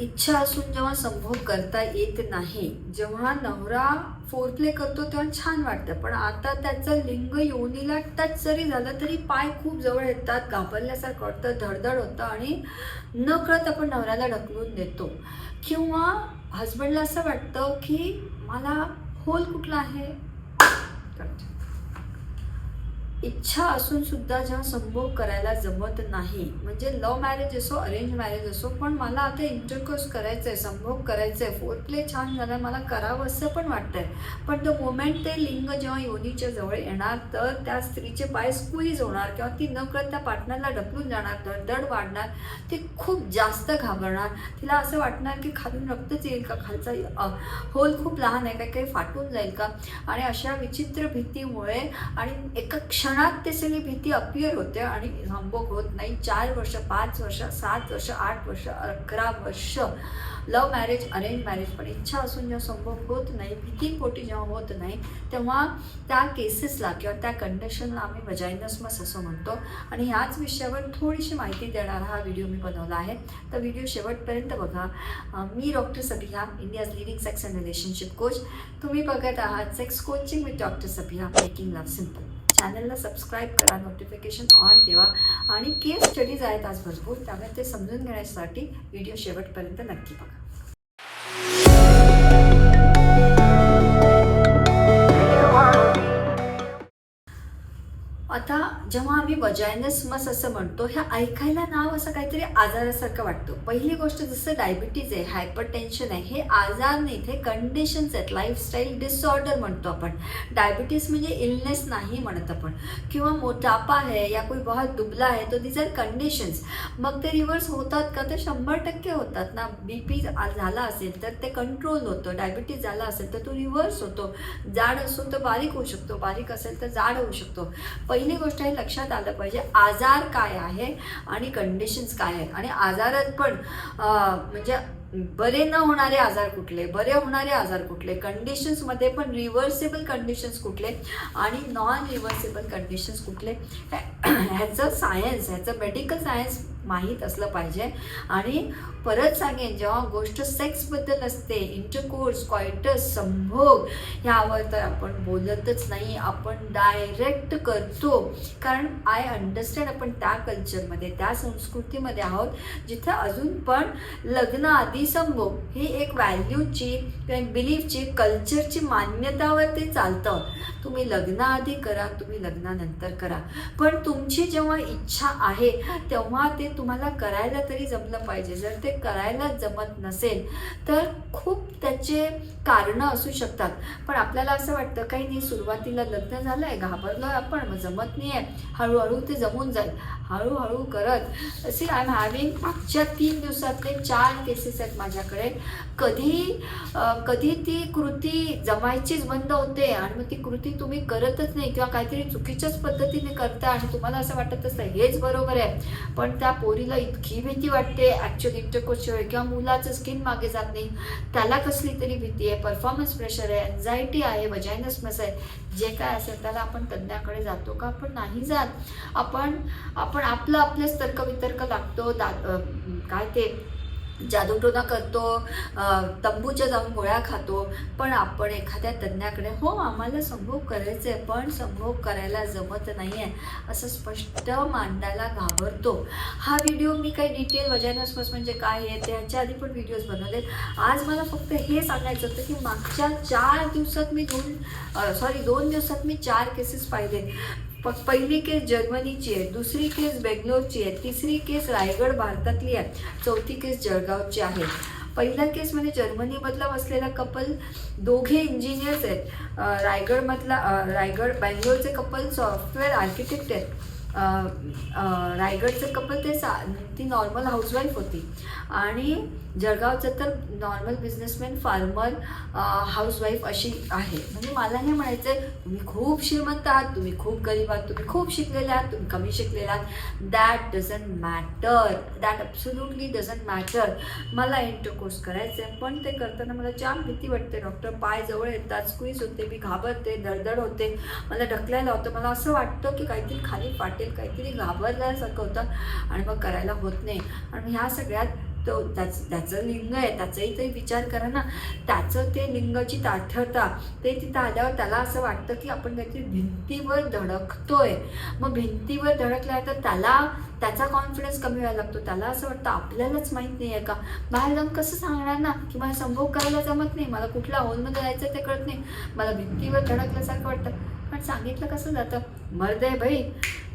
इच्छा असून जेव्हा संभोग करता येत नाही जेव्हा नवरा फोर प्ले करतो तेव्हा छान वाटतं. पण आता त्याचं लिंग योनीला टच जरी झालं तरी पाय खूप जवळ येतात घाबरल्यासारखं वाटतं धडधड होतं आणि न कळत आपण नवऱ्याला ढकलून देतो. किंवा हजबंडला असं वाटतं की मला होल कुठला आहे? इच्छा असून सुद्धा जेव्हा संभोग करायला जमत नाही. म्हणजे लव्ह मॅरेज असो अरेंज मॅरेज असो पण मला आता इंटरकोर्स करायचं आहे संभोग करायचं आहे फोर्थ प्ले छान झाला मला करावं असं पण वाटतंय. पण तो मोमेंट ते लिंग जेव्हा योनीच्या जवळ येणार तर त्या स्त्रीचे पाय स्क्वीज होणार किंवा ती न करत त्या पार्टनरला ढकलून जाणार धडधड वाढणार ती खूप जास्त घाबरणार. तिला असं वाटणार की खालून रक्तच येईल का? खालचा होल खूप लहान आहे काही काही फाटून जाईल का? आणि अशा विचित्र भीतीमुळे आणि एका क्षणात ते सगळी भीती अपियर होते आणि संभोग होत नाही. चार वर्ष पाच वर्ष सात वर्ष आठ वर्ष अकरा वर्ष. लव्ह मॅरेज अरेंज मॅरेज पण इच्छा असून जेव्हा संभोग होत नाही भीतीपोटी जेव्हा होत नाही तेव्हा त्या केसेसला किंवा त्या कंडिशनला आम्ही वजायनसमस असं म्हणतो. आणि ह्याच विषयावर थोडीशी माहिती देणारा हा व्हिडिओ मी बनवला आहे. तर व्हिडिओ शेवटपर्यंत बघा. मी doctor Sabiya India's leading sex and relationship coach तुम्ही बघत आहात sex coaching with doctor Sabiya making love simple चॅनलला सबस्क्राईब करा नोटिफिकेशन ऑन ठेवा. आणि केस स्टडीज आहेत आज भरपूर त्यामुळे ते समजून घेण्यासाठी व्हिडिओ शेवटपर्यंत नक्की बघा. जेव्हा आम्ही वजायनसमस असं म्हणतो ह्या ऐकायला नाव असं काहीतरी आजारासारखं वाटतं. पहिली गोष्ट जसं डायबिटीज आहे हायपर टेन्शन आहे हे आजार नाही ते कंडिशन्स आहेत. लाईफस्टाईल डिसऑर्डर म्हणतो आपण. डायबिटीज म्हणजे इलनेस नाही म्हणत आपण. किंवा मोटापा आहे या कोई बहुत दुबला आहे तो दीज आर कंडिशन्स मग ते रिव्हर्स होतात का? तर शंभर टक्के होतात. ना बी पी झाला असेल तर ते कंट्रोल होतं. डायबिटीज झाला असेल तर तो रिव्हर्स होतो. जाड असो तर बारीक होऊ शकतो. बारीक असेल तर जाड होऊ शकतो. पहिली गोष्ट आहे लक्षात आलं पाहिजे आजार काय आहे आणि कंडिशन्स काय आहेत. आणि आजारात पण म्हणजे बरे न होणारे आजार कुठले बरे होणारे आजार कुठले कंडिशन्समध्ये पण रिव्हर्सेबल कंडिशन्स कुठले आणि नॉन रिव्हर्सेबल कंडिशन्स कुठले ह्याचं सायन्स ह्याचं मेडिकल सायन्स माहीत असलं पाहिजे. आणि परत सांगेन जेव्हा गोष्ट सेक्सबद्दल असते इंटरकोर्स क्वायटस संभोग ह्यावर तर आपण बोलतच नाही. आपण डायरेक्ट करतो. कारण आय अंडरस्टँड आपण त्या कल्चरमध्ये त्या संस्कृतीमध्ये आहोत जिथे अजून पण लग्न आधी संभोग ही एक व्हॅल्यूची किंवा एक बिलीफची कल्चरची मान्यतावर ते चालतं. तुम्ही लग्नाआधी करा तुम्ही लग्नानंतर करा. पण तुमची जेव्हा इच्छा आहे तेव्हा ते तुम्हाला करायला तरी जमलं पाहिजे. जर ते करायला जमत नसेल तर खूप त्याचे कारणं असू शकतात. पण आपल्याला असं वाटतं काही नाही सुरुवातीला लग्न झालं आहे घाबरलो आहे आपण मग जमत नाही आहे हळूहळू ते जमून जाईल. हळूहळू करत. असे आय एम हॅव्हिंग मागच्या तीन दिवसातले चार केसेस आहेत माझ्याकडे. कधी कधी ती कृती जमायचीच बंद होते आणि मग ती कृती तुम्ही करतच नाही किंवा काहीतरी चुकीच्याच पद्धतीने करता आणि तुम्हाला असं वाटत असतं हेच बरोबर आहे. पण त्या पोरीला इतकी भीती वाटते. ॲक्च्युअली इंटरकोशिवाय किंवा मुलाचं स्किन मागे जात नाही. त्याला कसली तरी भीती आहे. परफॉर्मन्स प्रेशर आहे. अँझायटी आहे. वजायनसमस आहे. जे काय असेल त्याला आपण तज्ज्ञाकडे जातो का? आपण नाही जात. आपण आपण आपलं आपलेच तर्कवितर्क लागतो. दा काय ते जादूटोना करतो तंबूच्या जाऊन गोळ्या खातो पण आपण एखाद्या तज्ज्ञाकडे हो आम्हाला संभोग करायचं आहे पण संभोग करायला जमत नाही आहे असं स्पष्ट मांडायला घाबरतो. हा व्हिडिओ मी काही डिटेल वजायनसमस म्हणजे काय आहे त्याच्या आधी पण व्हिडिओज बनवलेत. आज मला फक्त हे सांगायचं होतं की मागच्या चार दिवसात मी दोन सॉरी दोन दिवसात मी चार केसेस पाहिले. पहिली केस जर्मनीची आहे दुसरी केस बेंगलोरची आहे तिसरी केस रायगड भारतातली आहे चौथी केस जळगावची आहे. पहिल्या केसमध्ये म्हणजे जर्मनीमधला बसलेला कपल दोघे इंजिनियर्स आहेत. रायगडमधला रायगड बँगलोरचे कपल सॉफ्टवेअर आर्किटेक्ट आहेत. रायगडचे कपल ते सा ती नॉर्मल हाऊसवाईफ होती. आणि जळगावचं तर नॉर्मल बिझनेसमॅन फार्मर हाऊसवाईफ अशी आहे. म्हणजे मला हे म्हणायचं आहे तुम्ही खूप श्रीमंत आहात तुम्ही खूप गरीब आहात तुम्ही खूप शिकलेले आहात तुम्ही कमी शिकलेले आहात. That doesn't matter that absolutely doesn't matter मला इंटरकोर्स करायचं आहे पण ते करताना मला जाम भीती वाटते डॉक्टर पाय जवळ येतात स्क्वीज होते मी घाबरते दडदड होते. मला ढकलायला होतं. मला असं वाटतं की काहीतरी खाली फाटेल काहीतरी घाबरल्यासारखं होतं. आणि मग करायला होत नाही. आणि ह्या सगळ्यात तो त्याच त्याचं लिंग आहे त्याचाही ते विचार करा ना. त्याचं ते लिंगाची ताठरता ते तिथं आल्यावर त्याला असं वाटतं की आपण काहीतरी भिंतीवर धडकतोय. मग भिंतीवर धडकल्या तर त्याला त्याचा कॉन्फिडन्स कमी व्हायला लागतो. त्याला असं वाटतं आपल्यालाच माहीत नाही आहे का? बाहेर जाऊन कसं सांगणार ना? की मला संभोग करायला जमत नाही. मला कुठल्या हॉलमध्ये जायचं ते कळत नाही. मला भिंतीवर धडकल्यासारखं वाटतं. पण सांगितलं कसं जातं? मर्द आहे भाई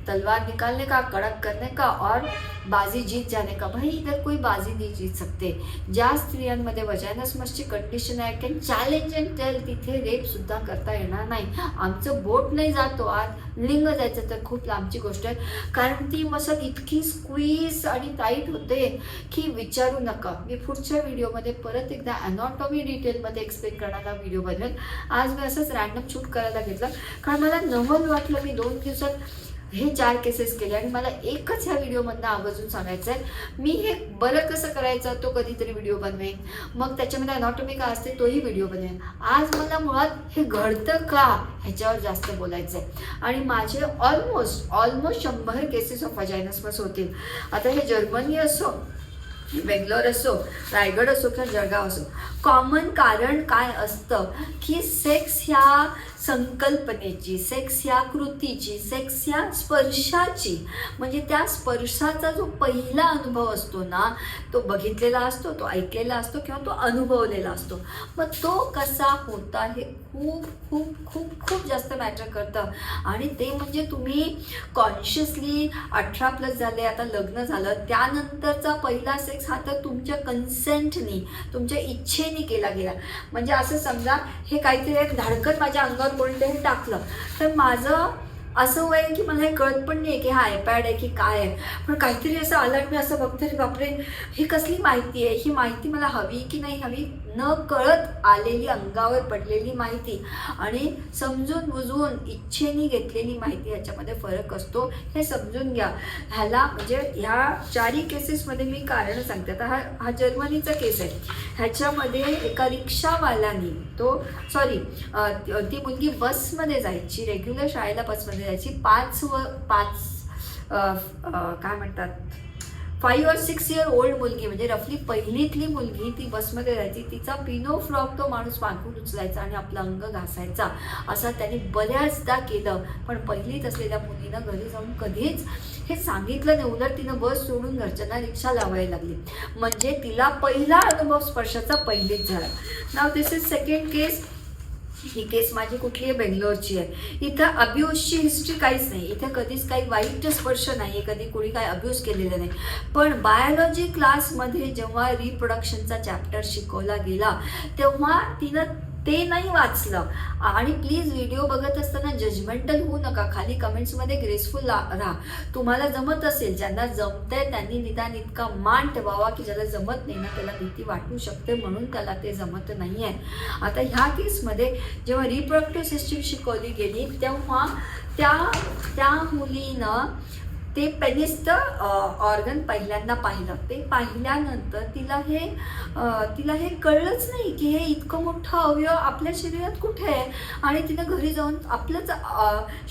तलवार निकालने का कड़क करने का और बाजी जीत जाने का। भाई इधर कोई बाजी नहीं जीत सकते। ज्या स्त्रियांमध्ये वजायनसमसची कंडिशन आहे कॅन चॅलेंज अँड टेल तिथे रेपसुद्धा करता येणार नाही. आमचं बोट नाही जातो आज. लिंग जायचं तर खूप लांबची गोष्ट आहे. कारण ती मसल इतकी स्क्वीज आणि टाईट होते की विचारू नका. मी पुढच्या व्हिडिओमध्ये परत एकदा अनॉटॉमी डिटेलमध्ये एक्सप्लेन करणारा व्हिडिओ बनवेल आज मी असंच रॅन्डम शूट करायला घेतलं. कारण मला नवल वाटलं मी दोन दिवसात हे चार केसेस केले आणि मला एकच ह्या व्हिडिओमधनं आवर्जून सांगायचं आहे मी हे बरं कसं करायचं तो कधीतरी व्हिडिओ बनवेन. मग त्याच्यामध्ये अनॉटॉमी का असते तोही व्हिडिओ बनवेन. आज मला मुळात हे घडतं का ह्याच्यावर जास्त बोलायचं आहे आणि माझे ऑलमोस्ट ऑलमोस्ट शंभर केसेस ऑफ अजायनसमस होतील आता हे जर्मनी असो बेंगलोर असो रायगड असो किंवा जळगाव असो कॉमन कारण काय असतं की सेक्स ह्या संकल्पनेची सेक्स या कृतीची सेक्स या स्पर्शाची. म्हणजे त्या स्पर्शाचा जो पहिला अनुभव असतो ना तो बघितलेला असतो तो ऐकलेला असतो किंवा तो अनुभवलेला असतो. मग तो कसा होता हे खूप खूप खूप खूप जास्त मॅटर करतं. आणि ते म्हणजे तुम्ही कॉन्शियसली अठरा प्लस झाले आता लग्न झालं त्यानंतरचा पहिला सेक्स हा तर तुमच्या कन्सेंटनी तुमच्या इच्छेने केला गेला. म्हणजे असं समजा हे काहीतरी एक धाडकत माझ्या अंगावर कोणतंही टाकलं. तर माझं असं वय की मला हे कळत पण नाही की हा आयपॅड आहे की काय आहे. पण काहीतरी असं अलर्ट मी असं बघते बापरे ही कसली माहिती आहे? ही माहिती मला हवी की नाही हवी? न कळत आलेली अंगावर पडलेली माहिती आणि समजून बुजवून इच्छेने घेतलेली माहिती ह्याच्यामध्ये फरक असतो. हे समजून घ्या. ह्याला म्हणजे ह्या चारही केसेसमध्ये मी कारण सांगते. आता हा हा जर्मनीचा केस आहे. ह्याच्यामध्ये एका रिक्षावाल्याने तो सॉरी ती मुलगी बसमध्ये जायची रेग्युलर शाळेला बसमध्ये जायची. पाच व पाच काय म्हणतात? फाईव्ह और सिक्स इयर ओल्ड मुलगी म्हणजे रफली पहिलीतली मुलगी ती बसमध्ये राहायची. तिचा पिनो फ्रॉक तो माणूस मागून उचलायचा आणि आपला अंग घासायचा. असं त्यांनी बऱ्याचदा केलं. पण पहिलीत असलेल्या मुलीनं घरी जाऊन कधीच हे सांगितलं नाही. उलट तिनं बस सोडून घरच्यांना रिक्षा लावायला लागली. म्हणजे तिला पहिला अनुभव स्पर्शाचा पहिलीच झाला. नाव दिस इज सेकंड केस ही केस माझी कुठली आहे बेंगलोरची आहे. इथं अब्यूजची हिस्ट्री काहीच नाही. इथं कधीच काही वाईट स्पर्श नाही. कधी कोणी काही अब्यूज केलेलं नाही. पण बायोलॉजी क्लासमध्ये जेव्हा रिप्रोडक्शनचा चॅप्टर शिकवला गेला तेव्हा तिनं ते नाही वाचलं. आणि प्लीज व्हिडिओ बघत असताना जजमेंटल होऊ नका. खाली कमेंट्समध्ये ग्रेसफुल राहा. तुम्हाला जमत असेल ज्यांना जमतंय त्यांनी निदान इतका मान ठेवावा की ज्याला जमत नाही ना त्याला भीती वाटू शकते म्हणून त्याला ते जमत नाही आहे आता ह्या केसमध्ये जेव्हा रिप्रोडक्टिव्ह सिस्टीम शिकवली गेली तेव्हा त्या त्या मुलीनं ते पेनिस्त ऑर्गन पहिल्यांदा पाहिलं. ते पाहिल्यानंतर तिला हे तिला हे कळलंच नाही की हे इतकं मोठं अवयव आपल्या शरीरात कुठे आहे? आणि तिनं घरी जाऊन आपलंच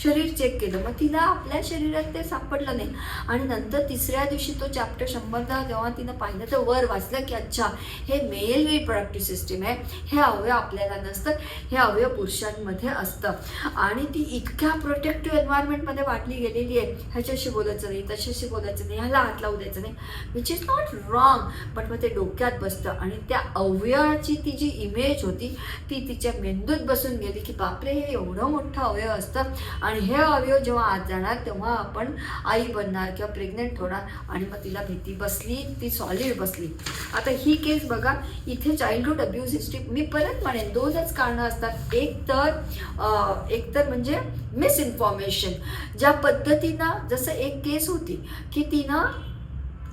शरीर चेक केलं. मग तिला आपल्या शरीरात ते सापडलं नाही. आणि नंतर तिसऱ्या दिवशी तो चॅप्टर शंभरदा जेव्हा तिनं पाहिलं तर वर वाचलं की अच्छा हे मेल रिप्रोडक्टिव्ह सिस्टीम आहे. हे अवयव आपल्याला नसतं हे अवयव पुरुषांमध्ये असतं. आणि ती इतक्या प्रोटेक्टिव्ह एन्व्हायरमेंटमध्ये वाटली गेलेली आहे ह्याच्याशी बोलायचं नाही तशाशी बोलायचं नाही ह्याला हात लावू द्यायचं नाही which is not wrong but मग ते डोक्यात बसतं आणि त्या अवयवाची ती जी इमेज होती ती तिच्या मेंदूत बसून गेली की बापरे हे एवढं मोठं अवयव असतं. आणि हे अवयव जेव्हा आत जाणार तेव्हा आपण आई बनणार किंवा प्रेग्नेंट होणार आणि मग तिला भीती बसली ती सॉलिड बसली. आता ही केस बघा इथे चाइल्डहुड अब्यूज हिस्ट्री मी परत म्हणेन दोनच कारणं असतात. एक तर एक तर म्हणजे मिसइन्फॉर्मेशन ज्या पद्धतीनं जसं एक केस होती की तिनं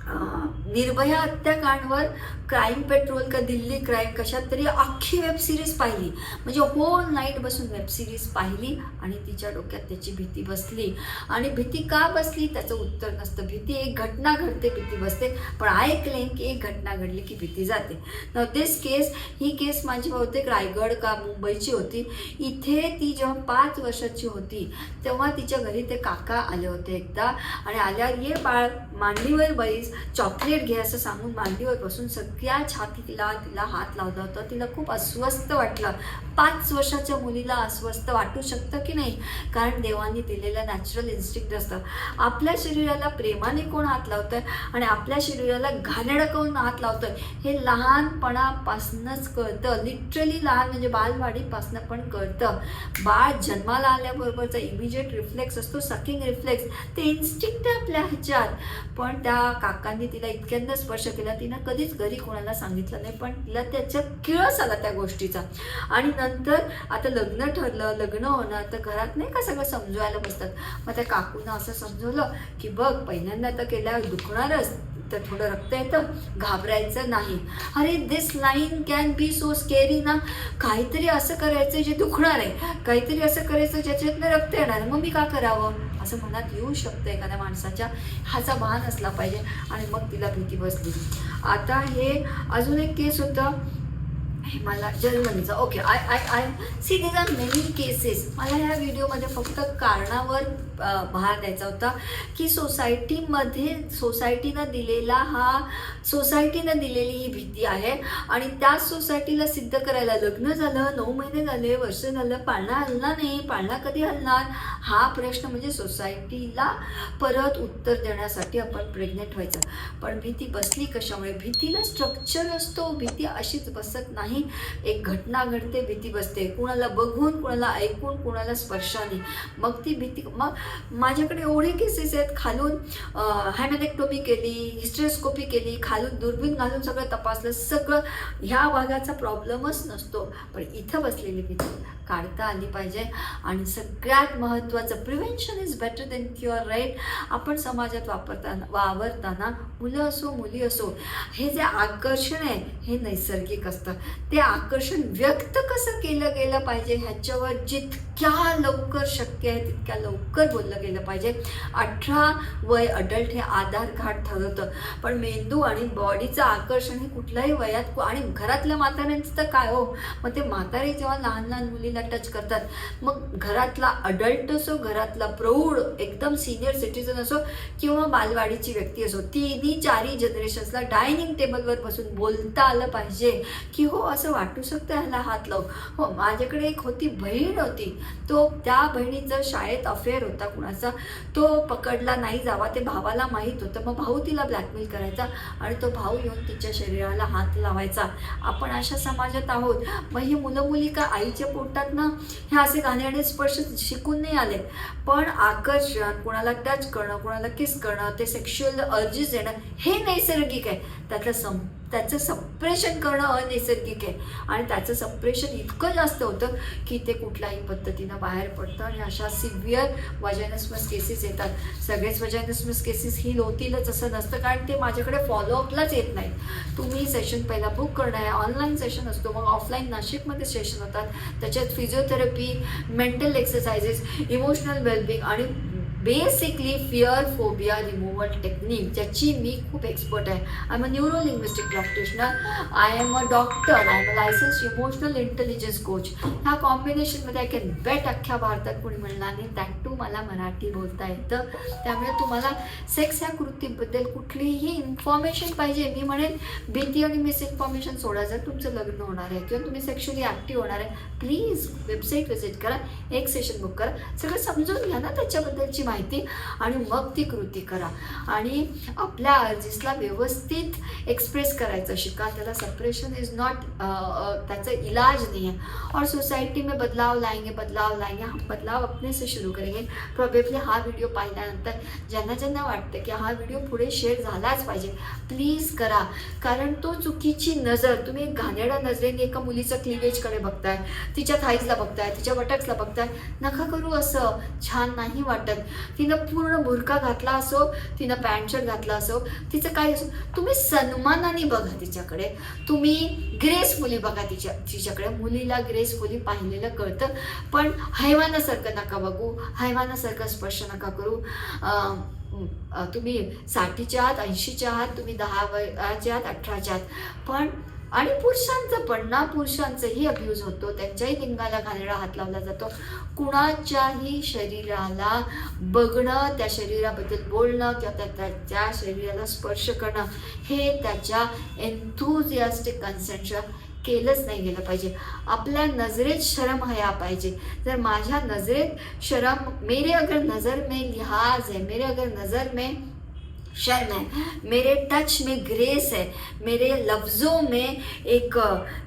निर्भया हत्याकांडवर क्राईम पेट्रोल का दिल्ली क्राईम कशात तरी अख्खी वेब सिरीज पाहिली. म्हणजे होल नाईट बसून वेब सिरीज पाहिली आणि तिच्या डोक्यात त्याची भीती बसली. आणि भीती का बसली? त्याचं उत्तर नसतं. भीती एक घटना घडते भीती बसते. पण आय क्लेम की एक घटना घडली की भीती जाते. न दिस केस ही केस माझी बहुतेक रायगड का मुंबईची होती. इथे ती जेव्हा पाच वर्षाची होती तेव्हा तिच्या घरी ते काका आले होते एकदा. आणि आल्यावर ये बाळ मांडीवर बैस. चॉकलेट घे असं सांगून मांडीवर बसून सगळ्या छातीला तिला हात लावला होता. तिला खूप अस्वस्थ वाटलं. पाच वर्षाच्या मुलीला अस्वस्थ वाटू शकतं की नाही? कारण देवाने दिलेलं नॅचरल इन्स्टिक्ट असतं. आपल्या शरीराला प्रेमाने कोण हात लावतं आणि आपल्या शरीराला घाणडकवून कोण हात लावतं हे लहानपणापासूनच कळतं. लिटरली लहान म्हणजे बालवाडीपासून पण कळतं. बाळ जन्माला आल्याबरोबरचा इमिजिएट रिफ्लेक्स असतो सकिंग रिफ्लेक्स ते इन्स्टिक्ट आहे आपल्या ह्याच्यात. पण त्या काका काकांनी तिला इतक्यांदा स्पर्श केला तिनं कधीच घरी कोणाला सांगितलं नाही पण तिला त्याच्यात किळस आला त्या गोष्टीचा. आणि नंतर आता लग्न ठरलं लग्न होणार तर घरात नाही का सगळं समजवायला बसतात. मग त्या काकूनं असं समजवलं की बघ पहिल्यांदा तर केल्यावर दुखणारच तर थोडं रक्त येतं घाबरायचं नाही. अरे this line can be so scary ना. काहीतरी असं करायचं जे दुखणार आहे. काहीतरी असं करायचं ज्याच्यातनं रक्त येणार मग मी का करावं? असं मनात येऊ शकतं एखाद्या माणसाच्या ह्याचा भान असला पाहिजे आणि मग तिला भीती बसली. आता हे अजून एक केस होतं. मला जर्मनीचा okay I I I see there are many cases मला ह्या व्हिडिओमध्ये फक्त कारणावर भार द्यायचा होता की सोसायटीमध्ये सोसायटीनं दिलेला हा सोसायटीनं दिलेली ही भीती आहे आणि त्याच सोसायटीला सिद्ध करायला लग्न झालं नऊ महिने झाले वर्ष झालं पाळणा हलणार नाही पाळणा कधी हलणार? हा प्रश्न म्हणजे सोसायटीला परत उत्तर देण्यासाठी आपण प्रेग्नेंट व्हायचं. पण भीती बसली कशामुळे? भीतीला स्ट्रक्चर असतो भीती अशीच बसत नाही. एक घटना घडते भीती बसते. कुणाला बघून कुणाला ऐकून कुणाला स्पर्शाने. मग ती भीती मग माझ्याकडे एवढे केसेस आहेत खालून हॅमेनेक्टोमी केली हिस्ट्रेस्कोपी केली खालून दुर्बीण घालून सगळं तपासलं सगळं ह्या भागाचा प्रॉब्लेमच नसतो. पण इथं बसलेली भीती काढता आली पाहिजे. आणि सगळ्यात महत्त्वाचं prevention is better than cure right आपण समाजात वापरताना वावरताना मुलं असो मुली असो हे जे आकर्षण आहे हे नैसर्गिक असतं. ते आकर्षण व्यक्त कसं केलं गेलं पाहिजे ह्याच्यावर जितक्या लवकर शक्य आहे तितक्या लवकर बोललं गेलं पाहिजे. अठरा वय अडल्ट हे आधार घाट ठरवतं. पण मेंदू आणि बॉडीचं आकर्षण हे कुठल्याही वयात आणि घरातल्या म्हाताऱ्यांचं तर काय हो? मग ते म्हातारे जेव्हा लहान लहान मुलीला टच करतात मग घरातला अडल्ट असो घरातला प्रौढ एकदम सिनियर सिटीजन असो किंवा बालवाडीची व्यक्ती असो तिन्ही चारही जनरेशन्सला डायनिंग टेबलवर बसून बोलता आलं पाहिजे की हो असं वाटू शकतं ह्याला हात लावून? हो माझ्याकडे एक होती बहीण होती. तो त्या बहिणीचा शाळेत अफेअर होता कुणाचा. तो पकडला नाही जावा ते भावाला माहीत होतं. मग भाऊ तिला ब्लॅकमेल करायचा आणि तो भाऊ येऊन तिच्या शरीराला हात लावायचा. आपण अशा समाजात आहोत. मग ही मुलं मुली का आईच्या पोटात ना? हे असे गाणे स्पर्श शिकून नाही आले. पण आकर्षण कुणाला टच करणं कुणाला किस करणं ते सेक्शुअल अर्जीस देणं हे नैसर्गिक आहे. त्यातलं सम त्याचं सप्रेशन करणं अनैसर्गिक आहे. आणि त्याचं सप्रेशन इतकं जास्त होतं की ते कुठल्याही पद्धतीनं बाहेर पडतं आणि अशा सिव्हिअर वजायनसमस केसेस येतात. सगळेच वजायनसमस केसेस ही होतीलच असं नसतं कारण ते माझ्याकडे फॉलोअपलाच येत नाहीत. तुम्ही सेशन पहिला बुक करणं आहे. ऑनलाईन सेशन असतो. मग ऑफलाईन नाशिकमध्ये सेशन होतात. त्याच्यात physiotherapy mental exercises emotional wellbeing आणि basically fear phobia removal technique ज्याची मी खूप एक्सपर्ट आहे I am a neuro linguistic practitioner I am a doctor I am a licence emotional intelligence coach ह्या कॉम्बिनेशनमध्ये आय कॅन बेट अख्ख्या भारतात कोणी म्हणणार नाही दॅट टू मला मराठी बोलता येतं त्यामुळे तुम्हाला सेक्स ह्या कृतीबद्दल कुठलीही इन्फॉर्मेशन पाहिजे मी म्हणेन भीती आणि मिस इन्फॉर्मेशन सोडा जर तुमचं लग्न होणार आहे किंवा तुम्ही सेक्शुअली ॲक्टिव्ह होणार आहे प्लीज वेबसाईट व्हिजिट करा एक सेशन बुक करा सगळं समजून घ्या ना त्याच्याबद्दलची माहिती आणि मग ती कृती करा. आणि आपल्या अर्जिसला व्यवस्थित एक्सप्रेस करायचं. शिका त्याला सप्रेशन इज नॉट त्याचा इलाज नहीं है और सोसायटी में बदलाव लाएंगे बदलाव लाएंगे. हम बदलाव अपने से शुरू करेंगे. प्रॉबेबली हा व्हिडिओ पाहिल्यानंतर ज्यांना ज्यांना वाटतं की हा व्हिडिओ पुढे शेअर झालाच पाहिजे प्लीज करा. कारण तो चुकीची नजर तुम्ही एक नजरेने एका मुलीचं क्लिवेजकडे बघताय तिच्या थाईजला बघताय तिच्या बटक्सला बघताय नका करू असं. छान नाही वाटत. तिनं पूर्ण बुरका घातला असो तिनं पॅन्ट शर्ट घातला असो तिचं काय असो. तुम्ही सन्मानाने बघा तिच्याकडे. तुम्ही ग्रेसफुली बघा तिच्या तिच्याकडे. मुलीला ग्रेसफुली पाहिलेलं कळतं. पण हैवानासारखं नका बघू. हैवानासारखं स्पर्श नका करू. तुम्ही साठीच्या आहात ऐंशीच्या आहात तुम्ही दहा वयाच्या आहात अठराच्या आहात. पण आणि पुरुषांचं पण ना पुरुषांचंही अब्यूज होतो. त्यांच्याही लिंगाला घालणा हात लावला जातो. कुणाच्याही शरीराला बघणं त्या शरीराबद्दल बोलणं किंवा त्या त्याच्या शरीराला स्पर्श करणं हे त्याच्या एन्थुझियास्टिक कन्सेंटच्या केलंच नाही गेलं पाहिजे. आपल्या नजरेत शरम हया पाहिजे. जर माझ्या नजरेत शरम मेरे अगर नज़र में लिहाज है मेरे अगर नज़र में शर्म है। मेरे टच में ग्रेस है। मेरे लफ्ज़ों में एक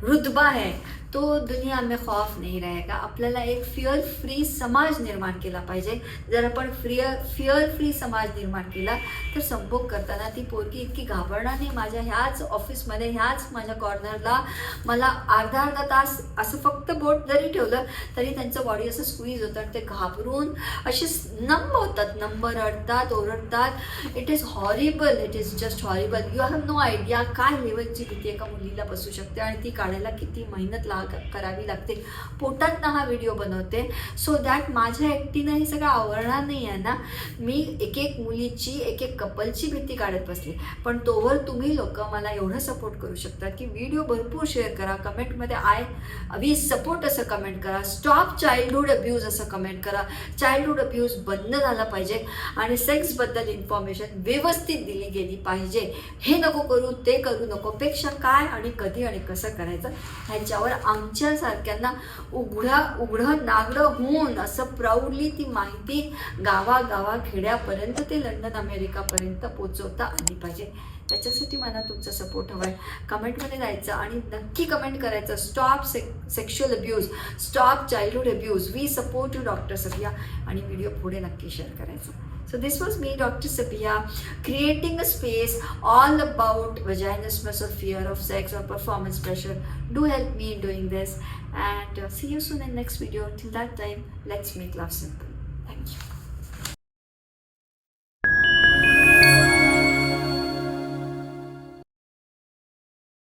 रुतबा है। तो दुनिया में खौफ नहीं रहेगा। आपल्याला एक फिअर फ्री समाज निर्माण केला पाहिजे जर आपण फ्रिअर फिअर फ्री समाज निर्माण केला तर संभोग करताना ती पोरगी इतकी घाबरणार नाही माझ्या ह्याच ऑफिसमध्ये ह्याच माझ्या कॉर्नरला मला अर्धा अर्धा तास असं फक्त बोट जरी ठेवलं तरी त्यांचं बॉडी असं स्क्वीज होतं आणि ते घाबरून असे नंब होतात. नंब रडतात ओरडतात. It is horrible it is just horrible you have no idea काय लेवलची भीती एका मुलीला बसू शकते आणि ती काढायला किती मेहनत लाग करावी लागते पोटातनं हा व्हिडिओ बनवते. सो दॅट माझ्या एकटीनं हे सगळं आवडणार नाही आहे ना मी एक एक मुलीची एक एक कपलची भीती काढत बसली. पण तोवर तुम्ही लोक मला एवढं सपोर्ट करू शकता की व्हिडिओ भरपूर शेअर करा. कमेंटमध्ये आय वी सपोर्ट असं कमेंट करा. स्टॉप चाइल्डहुड अब्यूज असं कमेंट करा. चाइल्डहुड अब्यूज बंद झाला पाहिजे आणि सेक्सबद्दल इन्फॉर्मेशन व्यवस्थित दिली गेली पाहिजे. हे नको करू ते करू नको. पेक्षा काय आणि कधी आणि कसं करायचं ह्याच्यावर आमच्यासारख्यांना उघडा उघडं नागडं होऊन असं प्राऊडली ती माहिती गावागावा खेड्यापर्यंत ते लंडन अमेरिकापर्यंत पोचवता आली पाहिजे. त्याच्यासाठी मला तुमचा सपोर्ट हवा आहे कमेंटमध्ये जायचं आणि नक्की कमेंट करायचं. Stop sec sexual abuse stop childhood abuse we support you doctor Safiya आणि व्हिडिओ पुढे नक्की शेअर करायचं. So this was me, Dr. Sabia, creating a space all about vaginismus or fear of sex or performance pressure. Do help me in doing this and uh, see you soon in next video. Till that time, let's make love simple. Thank you.